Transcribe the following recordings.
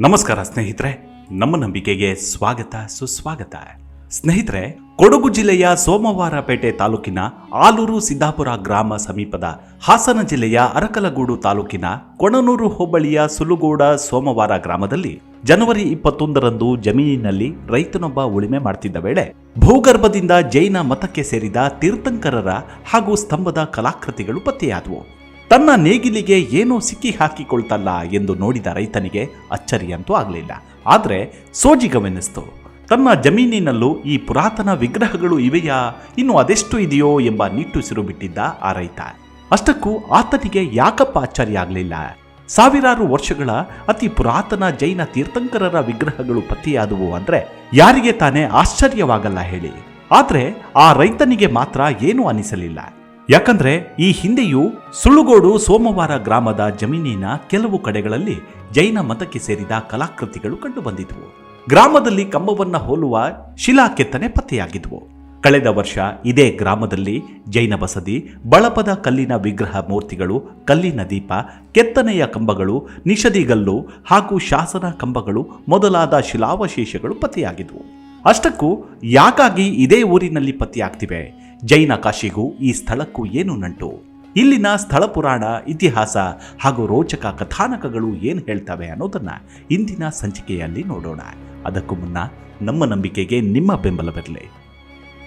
ನಮಸ್ಕಾರ ಸ್ನೇಹಿತರೆ, ನಮ್ಮ ನಂಬಿಕೆಗೆ ಸ್ವಾಗತ, ಸುಸ್ವಾಗತ. ಸ್ನೇಹಿತರೆ, ಕೊಡಗು ಜಿಲ್ಲೆಯ ಸೋಮವಾರಪೇಟೆ ತಾಲೂಕಿನ ಆಲೂರು ಸಿದ್ದಾಪುರ ಗ್ರಾಮ ಸಮೀಪದ ಹಾಸನ ಜಿಲ್ಲೆಯ ಅರಕಲಗೂಡು ತಾಲೂಕಿನ ಕೊಣನೂರು ಹೋಬಳಿಯ ಸುಲುಗೋಡ ಸೋಮವಾರ ಗ್ರಾಮದಲ್ಲಿ ಜನವರಿ ಇಪ್ಪತ್ತೊಂದರಂದು ಜಮೀನಿನಲ್ಲಿ ರೈತನೊಬ್ಬ ಉಳಿಮೆ ಮಾಡ್ತಿದ್ದ ವೇಳೆ ಭೂಗರ್ಭದಿಂದ ಜೈನ ಮತಕ್ಕೆ ಸೇರಿದ ತೀರ್ಥಂಕರರ ಹಾಗೂ ಸ್ತಂಭದ ಕಲಾಕೃತಿಗಳು ಪತ್ತೆಯಾದವು. ತನ್ನ ನೇಗಿಲಿಗೆ ಏನೋ ಸಿಕ್ಕಿ ಹಾಕಿಕೊಳ್ತಲ್ಲ ಎಂದು ನೋಡಿದ ರೈತನಿಗೆ ಅಚ್ಚರಿಯಂತೂ ಆಗಲಿಲ್ಲ. ಆದರೆ ಸೋಜಿಗವೆನಿಸ್ತು. ತನ್ನ ಜಮೀನಿನಲ್ಲೂ ಈ ಪುರಾತನ ವಿಗ್ರಹಗಳು ಇವೆಯಾ? ಇನ್ನು ಅದೆಷ್ಟು ಇದೆಯೋ ಎಂಬ ನಿಟ್ಟುಸಿರು ಬಿಟ್ಟಿದ್ದ ಆ ರೈತ. ಅಷ್ಟಕ್ಕೂ ಆತನಿಗೆ ಯಾಕಪ್ಪ ಆಶ್ಚರ್ಯ ಆಗಲಿಲ್ಲ? ಸಾವಿರಾರು ವರ್ಷಗಳ ಅತಿ ಪುರಾತನ ಜೈನ ತೀರ್ಥಂಕರರ ವಿಗ್ರಹಗಳು ಪತ್ತೆಯಾದವು ಅಂದ್ರೆ ಯಾರಿಗೆ ತಾನೇ ಆಶ್ಚರ್ಯವಾಗಲ್ಲ ಹೇಳಿ. ಆದ್ರೆ ಆ ರೈತನಿಗೆ ಮಾತ್ರ ಏನೂ ಅನಿಸಲಿಲ್ಲ. ಯಾಕಂದ್ರೆ ಈ ಹಿಂದೆಯೂ ಸುಳ್ಳುಗೋಡು ಸೋಮವಾರ ಗ್ರಾಮದ ಜಮೀನಿನ ಕೆಲವು ಕಡೆಗಳಲ್ಲಿ ಜೈನ ಮತಕ್ಕೆ ಸೇರಿದ ಕಲಾಕೃತಿಗಳು ಕಂಡುಬಂದಿದ್ವು. ಗ್ರಾಮದಲ್ಲಿ ಕಂಬವನ್ನ ಹೋಲುವ ಶಿಲಾ ಕೆತ್ತನೆ ಪತ್ತೆಯಾಗಿದ್ವು. ಕಳೆದ ವರ್ಷ ಇದೇ ಗ್ರಾಮದಲ್ಲಿ ಜೈನ ಬಸದಿ, ಬಳಪದ ಕಲ್ಲಿನ ವಿಗ್ರಹ ಮೂರ್ತಿಗಳು, ಕಲ್ಲಿನ ದೀಪ, ಕೆತ್ತನೆಯ ಕಂಬಗಳು, ನಿಷದಿಗಲ್ಲು ಹಾಗೂ ಶಾಸನ ಕಂಬಗಳು ಮೊದಲಾದ ಶಿಲಾವಶೇಷಗಳು ಪತ್ತೆಯಾಗಿದ್ವು. ಅಷ್ಟಕ್ಕೂ ಯಾಕಾಗಿ ಇದೇ ಊರಿನಲ್ಲಿ ಪತ್ತೆಯಾಗ್ತಿವೆ? ಜೈನ ಕಾಶಿಗೂ ಈ ಸ್ಥಳಕ್ಕೂ ಏನು ನಂಟು. ಇಲ್ಲಿನ ಸ್ಥಳ ಪುರಾಣ, ಇತಿಹಾಸ ಹಾಗೂ ರೋಚಕ ಕಥಾನಕಗಳು ಏನು ಹೇಳ್ತವೆ ಅನ್ನೋದನ್ನ ಇಂದಿನ ಸಂಚಿಕೆಯಲ್ಲಿ ನೋಡೋಣ. ಅದಕ್ಕೂ ಮುನ್ನ ನಮ್ಮ ನಂಬಿಕೆಗೆ ನಿಮ್ಮ ಬೆಂಬಲವಿರಲಿ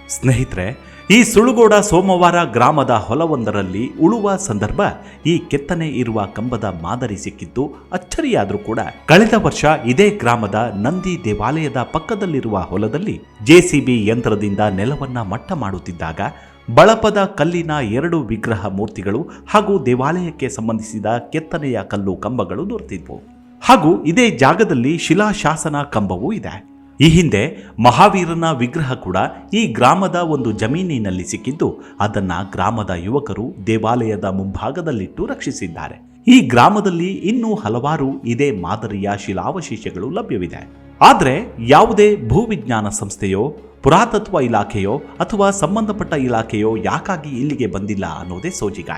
ಸ್ನೇಹಿತರೆ, ಈ ಸುಳುಗೋಡ ಸೋಮವಾರ ಗ್ರಾಮದ ಹೊಲವೊಂದರಲ್ಲಿ ಉಳುವ ಸಂದರ್ಭ ಈ ಕೆತ್ತನೆ ಇರುವ ಕಂಬದ ಮಾದರಿ ಸಿಕ್ಕಿದ್ದು, ಅಚ್ಚರಿಯಾದರೂ ಕೂಡ ಕಳೆದ ವರ್ಷ ಇದೇ ಗ್ರಾಮದ ನಂದಿ ದೇವಾಲಯದ ಪಕ್ಕದಲ್ಲಿರುವ ಹೊಲದಲ್ಲಿ ಜೆಸಿಬಿ ಯಂತ್ರದಿಂದ ನೆಲವನ್ನ ಮಟ್ಟ ಮಾಡುತ್ತಿದ್ದಾಗ, ಬಳಪದ ಕಲ್ಲಿನ ಎರಡು ವಿಗ್ರಹ ಮೂರ್ತಿಗಳು ಹಾಗೂ ದೇವಾಲಯಕ್ಕೆ ಸಂಬಂಧಿಸಿದ ಕೆತ್ತನೆಯ ಕಲ್ಲು ಕಂಬಗಳು ದೊರೆತಿದ್ವು. ಹಾಗೂ ಇದೇ ಜಾಗದಲ್ಲಿ ಶಿಲಾಶಾಸನ ಕಂಬವೂ ಇದೆ. ಈ ಹಿಂದೆ ಮಹಾವೀರನ ವಿಗ್ರಹ ಕೂಡ ಈ ಗ್ರಾಮದ ಒಂದು ಜಮೀನಿನಲ್ಲಿ ಸಿಕ್ಕಿದ್ದು, ಅದನ್ನ ಗ್ರಾಮದ ಯುವಕರು ದೇವಾಲಯದ ಮುಂಭಾಗದಲ್ಲಿಟ್ಟು ರಕ್ಷಿಸಿದ್ದಾರೆ. ಈ ಗ್ರಾಮದಲ್ಲಿ ಇನ್ನೂ ಹಲವಾರು ಇದೇ ಮಾದರಿಯ ಶಿಲಾವಶೇಷಗಳು ಲಭ್ಯವಿದೆ. ಆದರೆ ಯಾವುದೇ ಭೂವಿಜ್ಞಾನ ಸಂಸ್ಥೆಯೋ, ಪುರಾತತ್ವ ಇಲಾಖೆಯೋ ಅಥವಾ ಸಂಬಂಧಪಟ್ಟ ಇಲಾಖೆಯೋ ಯಾಕಾಗಿ ಇಲ್ಲಿಗೆ ಬಂದಿಲ್ಲ ಅನ್ನೋದೇ ಸೋಜಿಗ.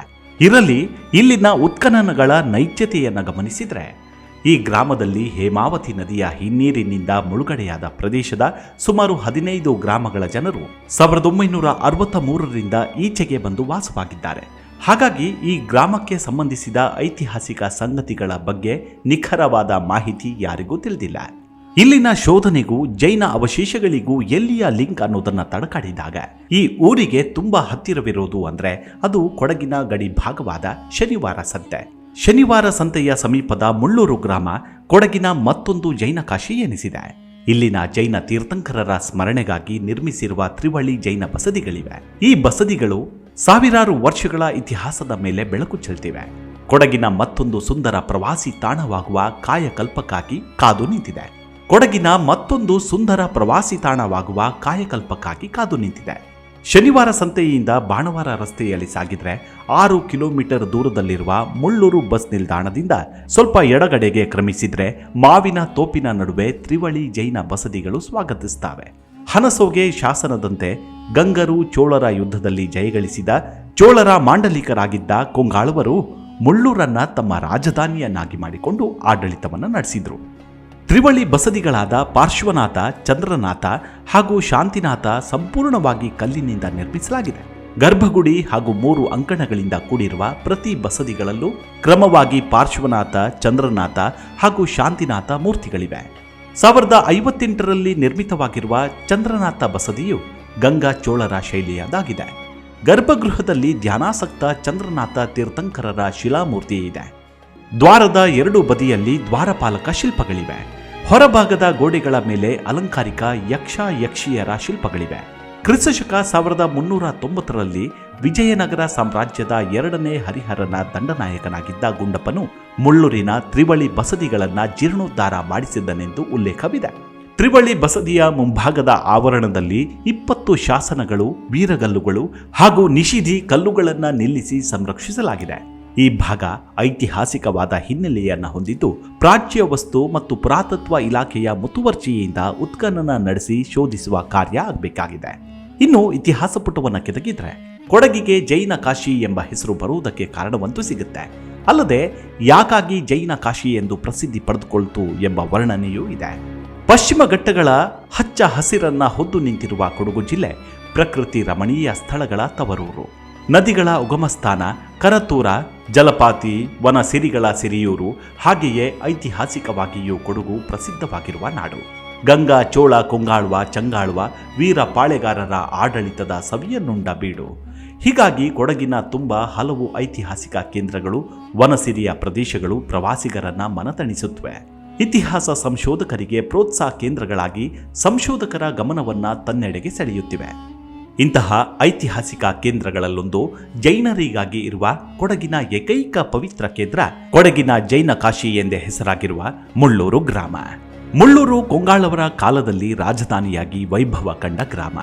ಇರಲಿ, ಇಲ್ಲಿನ ಉತ್ಖನನಗಳ ನೈಜ್ಯತೆಯನ್ನು ಗಮನಿಸಿದ್ರೆ ಈ ಗ್ರಾಮದಲ್ಲಿ ಹೇಮಾವತಿ ನದಿಯ ಹಿನ್ನೀರಿನಿಂದ ಮುಳುಗಡೆಯಾದ ಪ್ರದೇಶದ ಸುಮಾರು ಹದಿನೈದು ಗ್ರಾಮಗಳ ಜನರು ಸಾವಿರದ ಒಂಬೈನೂರ ಅರವತ್ತ ಮೂರರಿಂದ ಈಚೆಗೆ ಬಂದು ವಾಸವಾಗಿದ್ದಾರೆ. ಹಾಗಾಗಿ ಈ ಗ್ರಾಮಕ್ಕೆ ಸಂಬಂಧಿಸಿದ ಐತಿಹಾಸಿಕ ಸಂಗತಿಗಳ ಬಗ್ಗೆ ನಿಖರವಾದ ಮಾಹಿತಿ ಯಾರಿಗೂ ತಿಳಿದಿಲ್ಲ. ಇಲ್ಲಿನ ಶೋಧನೆಗೂ ಜೈನ ಅವಶೇಷಗಳಿಗೂ ಎಲ್ಲಿಯ ಲಿಂಕ್ ಅನ್ನೋದನ್ನು ತಡಕಾಡಿದಾಗ ಈ ಊರಿಗೆ ತುಂಬಾ ಹತ್ತಿರವಿರೋದು ಅಂದ್ರೆ ಅದು ಕೊಡಗಿನ ಗಡಿ ಭಾಗವಾದ ಶನಿವಾರ ಸಂತೆ. ಶನಿವಾರ ಸಂತೆಯ ಸಮೀಪದ ಮುಳ್ಳೂರು ಗ್ರಾಮ ಕೊಡಗಿನ ಮತ್ತೊಂದು ಜೈನ ಕಾಶಿ ಎನಿಸಿದೆ. ಇಲ್ಲಿನ ಜೈನ ತೀರ್ಥಂಕರರ ಸ್ಮರಣೆಗಾಗಿ ನಿರ್ಮಿಸಿರುವ ತ್ರಿವಳಿ ಜೈನ ಬಸದಿಗಳಿವೆ. ಈ ಬಸದಿಗಳು ಸಾವಿರಾರು ವರ್ಷಗಳ ಇತಿಹಾಸದ ಮೇಲೆ ಬೆಳಕು ಚೆಲ್ತಿವೆ. ಕೊಡಗಿನ ಮತ್ತೊಂದು ಸುಂದರ ಪ್ರವಾಸಿ ತಾಣವಾಗುವ ಕಾಯಕಲ್ಪಕ್ಕಾಗಿ ಕಾದು ನಿಂತಿದೆ. ಕೊಡಗಿನ ಮತ್ತೊಂದು ಸುಂದರ ಪ್ರವಾಸಿ ತಾಣವಾಗುವ ಕಾಯಕಲ್ಪಕ್ಕಾಗಿ ಕಾದು ನಿಂತಿದೆ. ಶನಿವಾರ ಸಂತೆಯಿಂದ ಬಾಣವಾರ ರಸ್ತೆಯಲ್ಲಿ ಸಾಗಿದ್ರೆ ಆರು ಕಿಲೋಮೀಟರ್ ದೂರದಲ್ಲಿರುವ ಮುಳ್ಳೂರು ಬಸ್ ನಿಲ್ದಾಣದಿಂದ ಸ್ವಲ್ಪ ಎಡಗಡೆಗೆ ಕ್ರಮಿಸಿದ್ರೆ ಮಾವಿನ ತೋಪಿನ ನಡುವೆ ತ್ರಿವಳಿ ಜೈನ ಬಸದಿಗಳು ಸ್ವಾಗತಿಸ್ತವೆ. ಹನಸೋಗೆ ಶಾಸನದಂತೆ ಗಂಗರು ಚೋಳರ ಯುದ್ಧದಲ್ಲಿ ಜಯಗಳಿಸಿದ ಚೋಳರ ಮಾಂಡಲಿಕರಾಗಿದ್ದ ಕೊಂಗಾಳುವರು ಮುಳ್ಳೂರನ್ನ ತಮ್ಮ ರಾಜಧಾನಿಯನ್ನಾಗಿ ಮಾಡಿಕೊಂಡು ಆಡಳಿತವನ್ನು ನಡೆಸಿದ್ರು. ತ್ರಿವಳಿ ಬಸದಿಗಳಾದ ಪಾರ್ಶ್ವನಾಥ, ಚಂದ್ರನಾಥ ಹಾಗೂ ಶಾಂತಿನಾಥ ಸಂಪೂರ್ಣವಾಗಿ ಕಲ್ಲಿನಿಂದ ನಿರ್ಮಿಸಲಾಗಿದೆ. ಗರ್ಭಗುಡಿ ಹಾಗೂ ಮೂರು ಅಂಕಣಗಳಿಂದ ಕೂಡಿರುವ ಪ್ರತಿ ಬಸದಿಗಳಲ್ಲೂ ಕ್ರಮವಾಗಿ ಪಾರ್ಶ್ವನಾಥ, ಚಂದ್ರನಾಥ ಹಾಗೂ ಶಾಂತಿನಾಥ ಮೂರ್ತಿಗಳಿವೆ. ಸಾವಿರದ ಐವತ್ತೆಂಟರಲ್ಲಿ ನಿರ್ಮಿತವಾಗಿರುವ ಚಂದ್ರನಾಥ ಬಸದಿಯು ಗಂಗಾ ಚೋಳರ ಶೈಲಿಯದಾಗಿದೆ. ಗರ್ಭಗೃಹದಲ್ಲಿ ಧ್ಯಾನಾಸಕ್ತ ಚಂದ್ರನಾಥ ತೀರ್ಥಂಕರರ ಶಿಲಾಮೂರ್ತಿ ಇದೆ. ದ್ವಾರದ ಎರಡು ಬದಿಯಲ್ಲಿ ದ್ವಾರಪಾಲಕ ಶಿಲ್ಪಗಳಿವೆ. ಹೊರಭಾಗದ ಗೋಡೆಗಳ ಮೇಲೆ ಅಲಂಕಾರಿಕ ಯಕ್ಷ ಯಕ್ಷಿಯರ ಶಿಲ್ಪಗಳಿವೆ. ಕ್ರಿಸ್ತಶಕ ಸಾವಿರದ ಮುನ್ನೂರ ತೊಂಬತ್ತರಲ್ಲಿ ವಿಜಯನಗರ ಸಾಮ್ರಾಜ್ಯದ ಎರಡನೇ ಹರಿಹರನ ದಂಡನಾಯಕನಾಗಿದ್ದ ಗುಂಡಪ್ಪನು ಮುಳ್ಳೂರಿನ ತ್ರಿವಳಿ ಬಸದಿಗಳನ್ನ ಜೀರ್ಣೋದ್ಧಾರ ಮಾಡಿಸಿದ್ದನೆಂದು ಉಲ್ಲೇಖವಿದೆ. ತ್ರಿವಳಿ ಬಸದಿಯ ಮುಂಭಾಗದ ಆವರಣದಲ್ಲಿ ಇಪ್ಪತ್ತು ಶಾಸನಗಳು ವೀರಗಲ್ಲುಗಳು ಹಾಗೂ ನಿಷಿಧಿ ಕಲ್ಲುಗಳನ್ನು ನಿಲ್ಲಿಸಿ ಸಂರಕ್ಷಿಸಲಾಗಿದೆ. ಈ ಭಾಗ ಐತಿಹಾಸಿಕವಾದ ಹಿನ್ನೆಲೆಯನ್ನ ಹೊಂದಿದ್ದು ಪ್ರಾಚ್ಯ ವಸ್ತು ಮತ್ತು ಪುರಾತತ್ವ ಇಲಾಖೆಯ ಮುತುವರ್ಜಿಯಿಂದ ಉತ್ಖನನ ನಡೆಸಿ ಶೋಧಿಸುವ ಕಾರ್ಯ ಆಗಬೇಕಾಗಿದೆ. ಇನ್ನು ಇತಿಹಾಸ ಪುಟವನ್ನು ಕೆದಗಿದ್ರೆ ಕೊಡಗಿಗೆ ಜೈನ ಕಾಶಿ ಎಂಬ ಹೆಸರು ಬರುವುದಕ್ಕೆ ಕಾರಣವಂತೂ ಸಿಗುತ್ತೆ. ಅಲ್ಲದೆ ಯಾಕಾಗಿ ಜೈನ ಕಾಶಿ ಎಂದು ಪ್ರಸಿದ್ಧಿ ಪಡೆದುಕೊಳ್ತು ಎಂಬ ವರ್ಣನೆಯೂ ಇದೆ. ಪಶ್ಚಿಮ ಘಟ್ಟಗಳ ಹಚ್ಚ ಹಸಿರನ್ನ ಹೊದ್ದು ನಿಂತಿರುವ ಕೊಡಗು ಜಿಲ್ಲೆ ಪ್ರಕೃತಿ ರಮಣೀಯ ಸ್ಥಳಗಳ ತವರೂರು. ನದಿಗಳ ಉಗಮಸ್ಥಾನ, ಕರತೂರ, ಜಲಪಾತಿ ವನ ಸಿರಿಗಳ ಸಿರಿಯೂರು, ಹಾಗೆಯೇ ಐತಿಹಾಸಿಕವಾಗಿಯೂ ಕೊಡಗು ಪ್ರಸಿದ್ಧವಾಗಿರುವ ನಾಡು. ಗಂಗಾ, ಚೋಳ, ಕೊಂಗಾಳ್ವ, ಚಂಗಾಳ್ವ, ವೀರ ಪಾಳೆಗಾರರ ಆಡಳಿತದ ಸವಿಯನ್ನುಂಡ ಬೀಡು. ಹೀಗಾಗಿ ಕೊಡಗಿನ ತುಂಬ ಹಲವು ಐತಿಹಾಸಿಕ ಕೇಂದ್ರಗಳು, ವನಸಿರಿಯ ಪ್ರದೇಶಗಳು ಪ್ರವಾಸಿಗರನ್ನ ಮನತಣಿಸುತ್ತವೆ ಇತಿಹಾಸ ಸಂಶೋಧಕರಿಗೆ ಪ್ರೋತ್ಸಾಹ ಕೇಂದ್ರಗಳಾಗಿ ಸಂಶೋಧಕರ ಗಮನವನ್ನ ತನ್ನೆಡೆಗೆ ಸೆಳೆಯುತ್ತಿವೆ. ಇಂತಹ ಐತಿಹಾಸಿಕ ಕೇಂದ್ರಗಳಲ್ಲೊಂದು ಜೈನರಿಗಾಗಿ ಇರುವ ಕೊಡಗಿನ ಏಕೈಕ ಪವಿತ್ರ ಕೇಂದ್ರ, ಕೊಡಗಿನ ಜೈನ ಕಾಶಿ ಎಂದೇ ಹೆಸರಾಗಿರುವ ಮುಳ್ಳೂರು ಗ್ರಾಮ. ಮುಳ್ಳೂರು ಕೊಂಗಾಳವರ ಕಾಲದಲ್ಲಿ ರಾಜಧಾನಿಯಾಗಿ ವೈಭವ ಕಂಡ ಗ್ರಾಮ.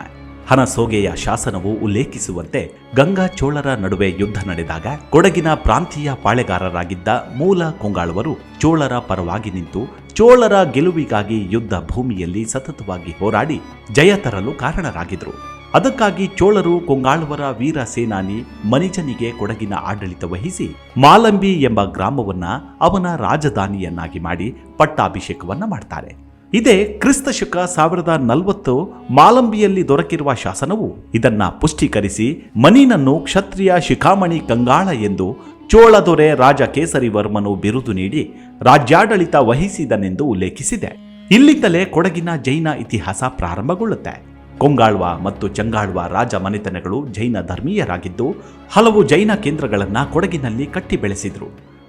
ಹನಸೋಗೆಯ ಶಾಸನವು ಉಲ್ಲೇಖಿಸುವಂತೆ ಗಂಗಾ ಚೋಳರ ನಡುವೆ ಯುದ್ಧ ನಡೆದಾಗ ಕೊಡಗಿನ ಪ್ರಾಂತೀಯ ಪಾಳೆಗಾರರಾಗಿದ್ದ ಮೂಲ ಕೊಂಗಾಳವರು ಚೋಳರ ಪರವಾಗಿ ನಿಂತು ಚೋಳರ ಗೆಲುವಿಗಾಗಿ ಯುದ್ಧ ಭೂಮಿಯಲ್ಲಿ ಸತತವಾಗಿ ಹೋರಾಡಿ ಜಯ ತರಲು ಕಾರಣರಾಗಿದ್ರು. ಅದಕ್ಕಾಗಿ ಚೋಳರು ಕೊಂಗಾಳ್ವರ ವೀರ ಸೇನಾನಿ ಮನಿಜನಿಗೆ ಕೊಡಗಿನ ಆಡಳಿತ ವಹಿಸಿ ಮಾಲಂಬಿ ಎಂಬ ಗ್ರಾಮವನ್ನ ಅವನ ರಾಜಧಾನಿಯನ್ನಾಗಿ ಮಾಡಿ ಪಟ್ಟಾಭಿಷೇಕವನ್ನ ಮಾಡ್ತಾರೆ. ಇದೇ ಕ್ರಿಸ್ತ ಶುಕ ಸಾವಿರದ ನಲವತ್ತು ಮಾಲಂಬಿಯಲ್ಲಿ ದೊರಕಿರುವ ಶಾಸನವು ಇದನ್ನ ಪುಷ್ಟೀಕರಿಸಿ ಮನೀನನ್ನು ಕ್ಷತ್ರಿಯ ಶಿಖಾಮಣಿ ಕಂಗಾಳ ಎಂದು ಚೋಳ ದೊರೆ ರಾಜ ಕೇಸರಿವರ್ಮನು ಬಿರುದು ನೀಡಿ ರಾಜ್ಯಾಡಳಿತ ವಹಿಸಿದನೆಂದು ಉಲ್ಲೇಖಿಸಿದೆ. ಇಲ್ಲಿಂದಲೇ ಕೊಡಗಿನ ಜೈನ ಇತಿಹಾಸ ಪ್ರಾರಂಭಗೊಳ್ಳುತ್ತೆ. ಕೊಂಗಾಳ್ವ ಮತ್ತು ಚಂಗಾಳ್ವ ರಾಜ ಮನೆತನಗಳು ಜೈನ ಧರ್ಮೀಯರಾಗಿದ್ದು ಹಲವು ಜೈನ ಕೇಂದ್ರಗಳನ್ನು ಕೊಡಗಿನಲ್ಲಿ ಕಟ್ಟಿ ಬೆಳೆಸಿದ್ರು.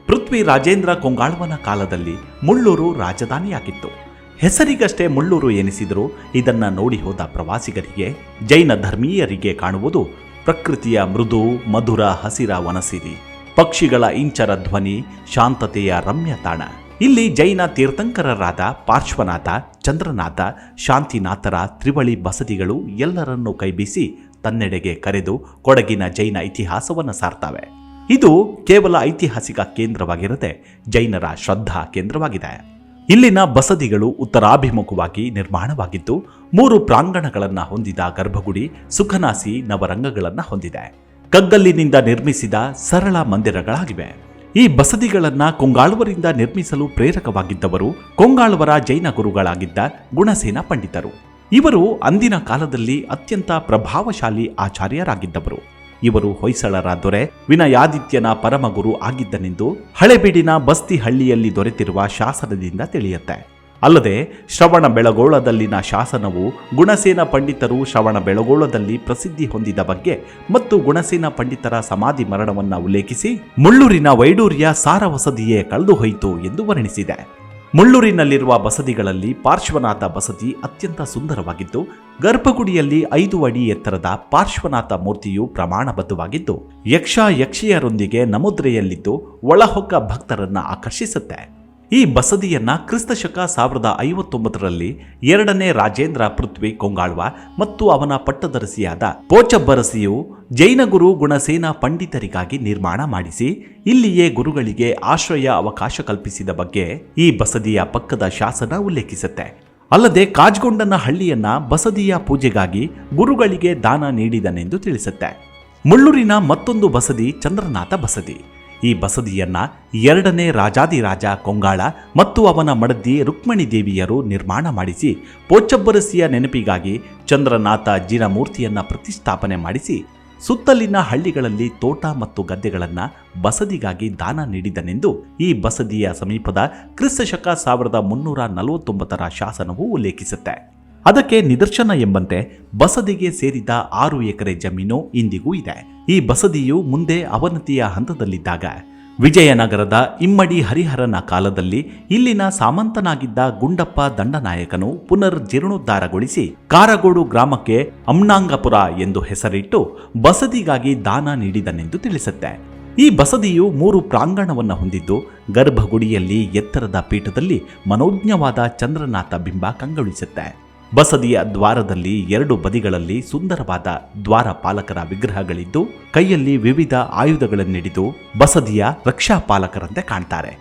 ಪೃಥ್ವಿ ರಾಜೇಂದ್ರ ಕೊಂಗಾಳ್ವನ ಕಾಲದಲ್ಲಿ ಮುಳ್ಳೂರು ರಾಜಧಾನಿಯಾಗಿತ್ತು. ಹೆಸರಿಗಷ್ಟೇ ಮುಳ್ಳೂರು ಎನಿಸಿದರೂ ಇದನ್ನ ನೋಡಿ ಹೋದ ಪ್ರವಾಸಿಗರಿಗೆ, ಜೈನ ಧರ್ಮೀಯರಿಗೆ ಕಾಣುವುದು ಪ್ರಕೃತಿಯ ಮೃದು, ಮಧುರ, ಹಸಿರ ವನಸಿರಿ. ಪಕ್ಷಿಗಳ ಇಂಚರ ಧ್ವನಿ, ಶಾಂತತೆಯ ರಮ್ಯ ತಾಣ. ಇಲ್ಲಿ ಜೈನ ತೀರ್ಥಂಕರರಾದ ಪಾರ್ಶ್ವನಾಥ, ಚಂದ್ರನಾಥ, ಶಾಂತಿನಾಥರ ತ್ರಿವಳಿ ಬಸದಿಗಳು ಎಲ್ಲರನ್ನೂ ಕೈಬೀಸಿ ತನ್ನೆಡೆಗೆ ಕರೆದು ಕೊಡಗಿನ ಜೈನ ಇತಿಹಾಸವನ್ನು ಸಾರ್ತವೆ. ಇದು ಕೇವಲ ಐತಿಹಾಸಿಕ ಕೇಂದ್ರವಾಗಿರದೆ ಜೈನರ ಶ್ರದ್ಧಾ ಕೇಂದ್ರವಾಗಿದೆ. ಇಲ್ಲಿನ ಬಸದಿಗಳು ಉತ್ತರಾಭಿಮುಖವಾಗಿ ನಿರ್ಮಾಣವಾಗಿದ್ದು, ಮೂರು ಪ್ರಾಂಗಣಗಳನ್ನು ಹೊಂದಿದ ಗರ್ಭಗುಡಿ ಸುಖನಾಸಿ ನವರಂಗಗಳನ್ನು ಹೊಂದಿದೆ. ಕಗ್ಗಲ್ಲಿನಿಂದ ನಿರ್ಮಿಸಿದ ಸರಳ ಮಂದಿರಗಳಾಗಿವೆ. ಈ ಬಸದಿಗಳನ್ನ ಕೊಂಗಾಳುವರಿಂದ ನಿರ್ಮಿಸಲು ಪ್ರೇರಕವಾಗಿದ್ದವರು ಕೊಂಗಾಳುವರ ಜೈನ ಗುರುಗಳಾಗಿದ್ದ ಗುಣಸೇನ ಪಂಡಿತರು. ಇವರು ಅಂದಿನ ಕಾಲದಲ್ಲಿ ಅತ್ಯಂತ ಪ್ರಭಾವಶಾಲಿ ಆಚಾರ್ಯರಾಗಿದ್ದವರು. ಇವರು ಹೊಯ್ಸಳರ ದೊರೆ, ವಿನಯಾದಿತ್ಯನ ಪರಮಗುರು ಆಗಿದ್ದನೆಂದು ಹಳೆಬೀಡಿನ ಬಸ್ತಿ ಹಳ್ಳಿಯಲ್ಲಿ ದೊರೆತಿರುವ ಶಾಸನದಿಂದ ತಿಳಿಯುತ್ತೆ. ಅಲ್ಲದೆ ಶ್ರವಣ ಬೆಳಗೋಳದಲ್ಲಿನ ಶಾಸನವು ಗುಣಸೇನ ಪಂಡಿತರು ಶ್ರವಣ ಬೆಳಗೋಳದಲ್ಲಿ ಪ್ರಸಿದ್ಧಿ ಹೊಂದಿದ ಬಗ್ಗೆ ಮತ್ತು ಗುಣಸೇನ ಪಂಡಿತರ ಸಮಾಧಿ ಮರಣವನ್ನು ಉಲ್ಲೇಖಿಸಿ, ಮುಳ್ಳೂರಿನ ವೈಡೂರ್ಯ ಸಾರವಸದಿಯೇ ಕಳೆದುಹೋಯಿತು ಎಂದು ವರ್ಣಿಸಿದೆ. ಮುಳ್ಳೂರಿನಲ್ಲಿರುವ ಬಸದಿಗಳಲ್ಲಿ ಪಾರ್ಶ್ವನಾಥ ಬಸದಿ ಅತ್ಯಂತ ಸುಂದರವಾಗಿದ್ದು, ಗರ್ಭಗುಡಿಯಲ್ಲಿ ಐದು ಅಡಿ ಎತ್ತರದ ಪಾರ್ಶ್ವನಾಥ ಮೂರ್ತಿಯು ಪ್ರಮಾಣಬದ್ಧವಾಗಿದ್ದು, ಯಕ್ಷ ಯಕ್ಷಿಯರೊಂದಿಗೆ ನಮುದ್ರೆಯಲ್ಲಿದ್ದು ಒಳಹೊಕ್ಕ ಭಕ್ತರನ್ನ ಆಕರ್ಷಿಸುತ್ತೆ. ಈ ಬಸದಿಯನ್ನು ಕ್ರಿಸ್ತ ಶಕ ಸಾವಿರದ ಐವತ್ತೊಂಬತ್ತರಲ್ಲಿ ಎರಡನೇ ರಾಜೇಂದ್ರ ಪೃಥ್ವಿ ಕೊಂಗಾಳ್ವ ಮತ್ತು ಅವನ ಪಟ್ಟದರಸಿಯಾದ ಪೋಚಬ್ಬರಸಿಯು ಜೈನ ಗುರು ಗುಣಸೇನ ಪಂಡಿತರಿಗಾಗಿ ನಿರ್ಮಾಣ ಮಾಡಿಸಿ, ಇಲ್ಲಿಯೇ ಗುರುಗಳಿಗೆ ಆಶ್ರಯ ಅವಕಾಶ ಕಲ್ಪಿಸಿದ ಬಗ್ಗೆ ಈ ಬಸದಿಯ ಪಕ್ಕದ ಶಾಸನ ಉಲ್ಲೇಖಿಸುತ್ತೆ. ಅಲ್ಲದೆ ಕಾಜ್ಗೊಂಡನ ಹಳ್ಳಿಯನ್ನ ಬಸದಿಯ ಪೂಜೆಗಾಗಿ ಗುರುಗಳಿಗೆ ದಾನ ನೀಡಿದನೆಂದು ತಿಳಿಸುತ್ತೆ. ಮುಳ್ಳೂರಿನ ಮತ್ತೊಂದು ಬಸದಿ ಚಂದ್ರನಾಥ ಬಸದಿ. ಈ ಬಸದಿಯನ್ನ ಎರಡನೇ ರಾಜಾದಿರಾಜ ಕೊಂಗಾಳ ಮತ್ತು ಅವನ ಮಡದಿ ರುಕ್ಮಿಣಿ ದೇವಿಯರು ನಿರ್ಮಾಣ ಮಾಡಿಸಿ, ಪೋಚಬ್ಬರಸಿಯ ನೆನಪಿಗಾಗಿ ಚಂದ್ರನಾಥ ಜಿನಮೂರ್ತಿಯನ್ನ ಪ್ರತಿಷ್ಠಾಪನೆ ಮಾಡಿಸಿ, ಸುತ್ತಲಿನ ಹಳ್ಳಿಗಳಲ್ಲಿ ತೋಟ ಮತ್ತು ಗದ್ದೆಗಳನ್ನು ಬಸದಿಗಾಗಿ ದಾನ ನೀಡಿದನೆಂದು ಈ ಬಸದಿಯ ಸಮೀಪದ ಕ್ರಿಸ್ತ ಶಕ ಸಾವಿರದ ಮುನ್ನೂರ ನಲವತ್ತೊಂಬತ್ತರ ಶಾಸನವು ಉಲ್ಲೇಖಿಸುತ್ತೆ. ಅದಕ್ಕೆ ನಿದರ್ಶನ ಎಂಬಂತೆ ಬಸದಿಗೆ ಸೇರಿದ ಆರು ಎಕರೆ ಜಮೀನು ಇಂದಿಗೂ ಇದೆ. ಈ ಬಸದಿಯು ಮುಂದೆ ಅವನತಿಯ ಹಂತದಲ್ಲಿದ್ದಾಗ ವಿಜಯನಗರದ ಇಮ್ಮಡಿ ಹರಿಹರನ ಕಾಲದಲ್ಲಿ ಇಲ್ಲಿನ ಸಾಮಂತನಾಗಿದ್ದ ಗುಂಡಪ್ಪ ದಂಡನಾಯಕನು ಪುನರ್ ಜೀರ್ಣೋದ್ಧಾರಗೊಳಿಸಿ ಕಾರಗೋಡು ಗ್ರಾಮಕ್ಕೆ ಅಮ್ನಾಂಗಪುರ ಎಂದು ಹೆಸರಿಟ್ಟು ಬಸದಿಗಾಗಿ ದಾನ ನೀಡಿದನೆಂದು ತಿಳಿಸುತ್ತೆ. ಈ ಬಸದಿಯು ಮೂರು ಪ್ರಾಂಗಣವನ್ನು ಹೊಂದಿದ್ದು ಗರ್ಭಗುಡಿಯಲ್ಲಿ ಎತ್ತರದ ಪೀಠದಲ್ಲಿ ಮನೋಜ್ಞವಾದ ಚಂದ್ರನಾಥ ಬಿಂಬ ಕಂಗೊಳಿಸುತ್ತೆ. ಬಸದಿಯ ದ್ವಾರದಲ್ಲಿ ಎರಡು ಬದಿಗಳಲ್ಲಿ ಸುಂದರವಾದ ದ್ವಾರಪಾಲಕರ ವಿಗ್ರಹಗಳಿದ್ದು, ಕೈಯಲ್ಲಿ ವಿವಿಧ ಆಯುಧಗಳನ್ನಿಡಿದು ಬಸದಿಯ ರಕ್ಷಾಪಾಲಕರಂತೆ ಕಾಣ್ತಾರೆ.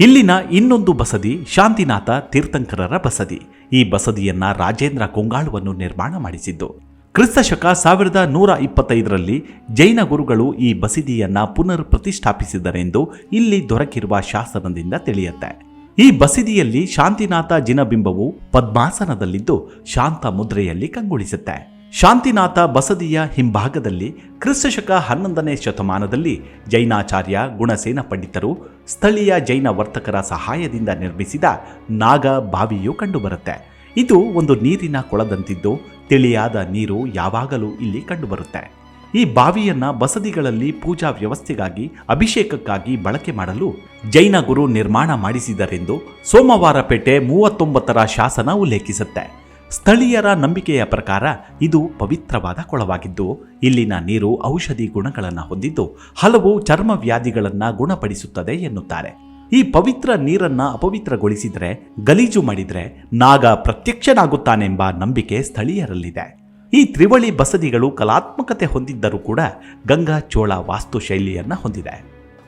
ಇಲ್ಲಿನ ಇನ್ನೊಂದು ಬಸದಿ ಶಾಂತಿನಾಥ ತೀರ್ಥಂಕರರ ಬಸದಿ. ಈ ಬಸದಿಯನ್ನ ರಾಜೇಂದ್ರ ಕೊಂಗಾಳುವನ್ನು ನಿರ್ಮಾಣ ಮಾಡಿಸಿದ್ದು. ಕ್ರಿಸ್ತಶಕ ಸಾವಿರದ ನೂರ ಇಪ್ಪತ್ತೈದರಲ್ಲಿ ಜೈನ ಗುರುಗಳು ಈ ಬಸದಿಯನ್ನ ಪುನರ್ ಪ್ರತಿಷ್ಠಾಪಿಸಿದರೆಂದು ಇಲ್ಲಿ ದೊರಕಿರುವ ಶಾಸನದಿಂದ ತಿಳಿಯುತ್ತೆ. ಈ ಬಸದಿಯಲ್ಲಿ ಶಾಂತಿನಾಥ ಜಿನಬಿಂಬವು ಪದ್ಮಾಸನದಲ್ಲಿದ್ದು ಶಾಂತ ಮುದ್ರೆಯಲ್ಲಿ ಕಂಗೊಳಿಸುತ್ತೆ. ಶಾಂತಿನಾಥ ಬಸದಿಯ ಹಿಂಭಾಗದಲ್ಲಿ ಕ್ರಿಸ್ತಶಕ ಹನ್ನೊಂದನೇ ಶತಮಾನದಲ್ಲಿ ಜೈನಾಚಾರ್ಯ ಗುಣಸೇನ ಪಂಡಿತರು ಸ್ಥಳೀಯ ಜೈನ ವರ್ತಕರ ಸಹಾಯದಿಂದ ನಿರ್ಮಿಸಿದ ನಾಗ ಬಾವಿಯು ಕಂಡುಬರುತ್ತೆ. ಇದು ಒಂದು ನೀರಿನ ಕೊಳದಂತಿದ್ದು, ತಿಳಿಯಾದ ನೀರು ಯಾವಾಗಲೂ ಇಲ್ಲಿ ಕಂಡುಬರುತ್ತೆ. ಈ ಬಾವಿಯನ್ನ ಬಸದಿಗಳಲ್ಲಿ ಪೂಜಾ ವ್ಯವಸ್ಥೆಗಾಗಿ, ಅಭಿಷೇಕಕ್ಕಾಗಿ ಬಳಕೆ ಮಾಡಲು ಜೈನ ಗುರು ನಿರ್ಮಾಣ ಮಾಡಿಸಿದರೆಂದು ಸೋಮವಾರಪೇಟೆ ಮೂವತ್ತೊಂಬತ್ತರ ಶಾಸನ ಉಲ್ಲೇಖಿಸುತ್ತೆ. ಸ್ಥಳೀಯರ ನಂಬಿಕೆಯ ಪ್ರಕಾರ ಇದು ಪವಿತ್ರವಾದ ಕೊಳವಾಗಿದ್ದು, ಇಲ್ಲಿನ ನೀರು ಔಷಧಿ ಗುಣಗಳನ್ನು ಹೊಂದಿದ್ದು, ಹಲವು ಚರ್ಮ ವ್ಯಾಧಿಗಳನ್ನು ಗುಣಪಡಿಸುತ್ತದೆ ಎನ್ನುತ್ತಾರೆ. ಈ ಪವಿತ್ರ ನೀರನ್ನ ಅಪವಿತ್ರಗೊಳಿಸಿದರೆ, ಗಲೀಜು ಮಾಡಿದರೆ ನಾಗ ಪ್ರತ್ಯಕ್ಷನಾಗುತ್ತಾನೆಂಬ ನಂಬಿಕೆ ಸ್ಥಳೀಯರಲ್ಲಿದೆ. ಈ ತ್ರಿವಳಿ ಬಸದಿಗಳು ಕಲಾತ್ಮಕತೆ ಹೊಂದಿದ್ದರೂ ಕೂಡ ಗಂಗಾ ಚೋಳ ವಾಸ್ತುಶೈಲಿಯನ್ನ ಹೊಂದಿದೆ.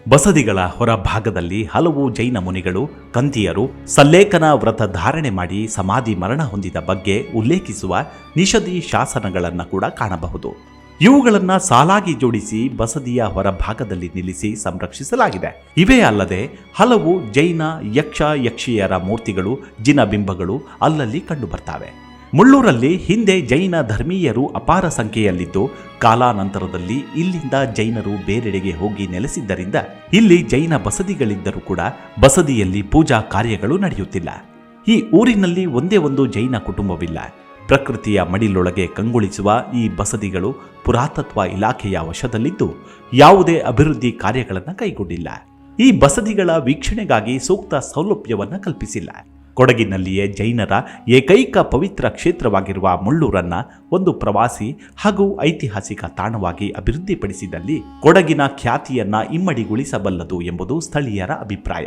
ಬಸದಿಗಳ ಹೊರಭಾಗದಲ್ಲಿ ಹಲವು ಜೈನ ಮುನಿಗಳು, ಕಂತಿಯರು ಸಲ್ಲೇಖನ ವ್ರತ ಧಾರಣೆ ಮಾಡಿ ಸಮಾಧಿ ಮರಣ ಹೊಂದಿದ ಬಗ್ಗೆ ಉಲ್ಲೇಖಿಸುವ ನಿಷದಿ ಶಾಸನಗಳನ್ನು ಕೂಡ ಕಾಣಬಹುದು. ಇವುಗಳನ್ನು ಸಾಲಾಗಿ ಜೋಡಿಸಿ ಬಸದಿಯ ಹೊರಭಾಗದಲ್ಲಿ ನಿಲ್ಲಿಸಿ ಸಂರಕ್ಷಿಸಲಾಗಿದೆ. ಇವೇ ಅಲ್ಲದೆ ಹಲವು ಜೈನ ಯಕ್ಷ ಯಕ್ಷಿಯರ ಮೂರ್ತಿಗಳು, ಜಿನಬಿಂಬಗಳು ಅಲ್ಲಲ್ಲಿ ಕಂಡುಬರ್ತವೆ. ಮುಳ್ಳೂರಲ್ಲಿ ಹಿಂದೆ ಜೈನ ಧರ್ಮೀಯರು ಅಪಾರ ಸಂಖ್ಯೆಯಲ್ಲಿದ್ದು, ಕಾಲಾನಂತರದಲ್ಲಿ ಇಲ್ಲಿಂದ ಜೈನರು ಬೇರೆಡೆಗೆ ಹೋಗಿ ನೆಲೆಸಿದ್ದರಿಂದ ಇಲ್ಲಿ ಜೈನ ಬಸದಿಗಳಿದ್ದರೂ ಕೂಡ ಬಸದಿಯಲ್ಲಿ ಪೂಜಾ ಕಾರ್ಯಗಳು ನಡೆಯುತ್ತಿಲ್ಲ. ಈ ಊರಿನಲ್ಲಿ ಒಂದೇ ಒಂದು ಜೈನ ಕುಟುಂಬವಿಲ್ಲ. ಪ್ರಕೃತಿಯ ಮಡಿಲೊಳಗೆ ಕಂಗೊಳಿಸುವ ಈ ಬಸದಿಗಳು ಪುರಾತತ್ವ ಇಲಾಖೆಯ ವಶದಲ್ಲಿದ್ದು, ಯಾವುದೇ ಅಭಿವೃದ್ಧಿ ಕಾರ್ಯಗಳನ್ನು ಕೈಗೊಂಡಿಲ್ಲ. ಈ ಬಸದಿಗಳ ವೀಕ್ಷಣೆಗಾಗಿ ಸೂಕ್ತ ಸೌಲಭ್ಯವನ್ನು ಕಲ್ಪಿಸಿಲ್ಲ. ಕೊಡಗಿನಲ್ಲಿಯೇ ಜೈನರ ಏಕೈಕ ಪವಿತ್ರ ಕ್ಷೇತ್ರವಾಗಿರುವ ಮುಳ್ಳೂರನ್ನ ಒಂದು ಪ್ರವಾಸಿ ಹಾಗೂ ಐತಿಹಾಸಿಕ ತಾಣವಾಗಿ ಅಭಿವೃದ್ಧಿಪಡಿಸಿದಲ್ಲಿ ಕೊಡಗಿನ ಖ್ಯಾತಿಯನ್ನ ಇಮ್ಮಡಿಗೊಳಿಸಬಲ್ಲದು ಎಂಬುದು ಸ್ಥಳೀಯರ ಅಭಿಪ್ರಾಯ.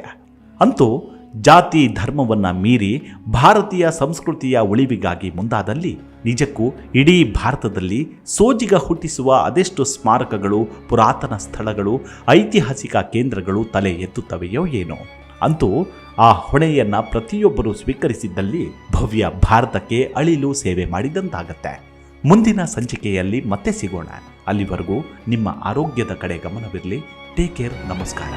ಅಂತೂ ಜಾತಿ ಧರ್ಮವನ್ನ ಮೀರಿ ಭಾರತೀಯ ಸಂಸ್ಕೃತಿಯ ಉಳಿವಿಗಾಗಿ ಮುಂದಾದಲ್ಲಿ ನಿಜಕ್ಕೂ ಇಡೀ ಭಾರತದಲ್ಲಿ ಸೋಜಿಗ ಹುಟ್ಟಿಸುವ ಅದೆಷ್ಟು ಸ್ಮಾರಕಗಳು, ಪುರಾತನ ಸ್ಥಳಗಳು, ಐತಿಹಾಸಿಕ ಕೇಂದ್ರಗಳು ತಲೆ ಎತ್ತುತ್ತವೆಯೋ ಏನೋ. ಅಂತೂ ಆ ಹೊಣೆಯನ್ನ ಪ್ರತಿಯೊಬ್ಬರು ಸ್ವೀಕರಿಸಿದ್ದಲ್ಲಿ ಭವ್ಯ ಭಾರತಕ್ಕೆ ಅಳಿಲು ಸೇವೆ ಮಾಡಿದಂತಾಗತ್ತೆ. ಮುಂದಿನ ಸಂಚಿಕೆಯಲ್ಲಿ ಮತ್ತೆ ಸಿಗೋಣ. ಅಲ್ಲಿವರೆಗೂ ನಿಮ್ಮ ಆರೋಗ್ಯದ ಕಡೆ ಗಮನವಿರಲಿ. ಟೇಕ್ ಕೇರ್ ನಮಸ್ಕಾರ.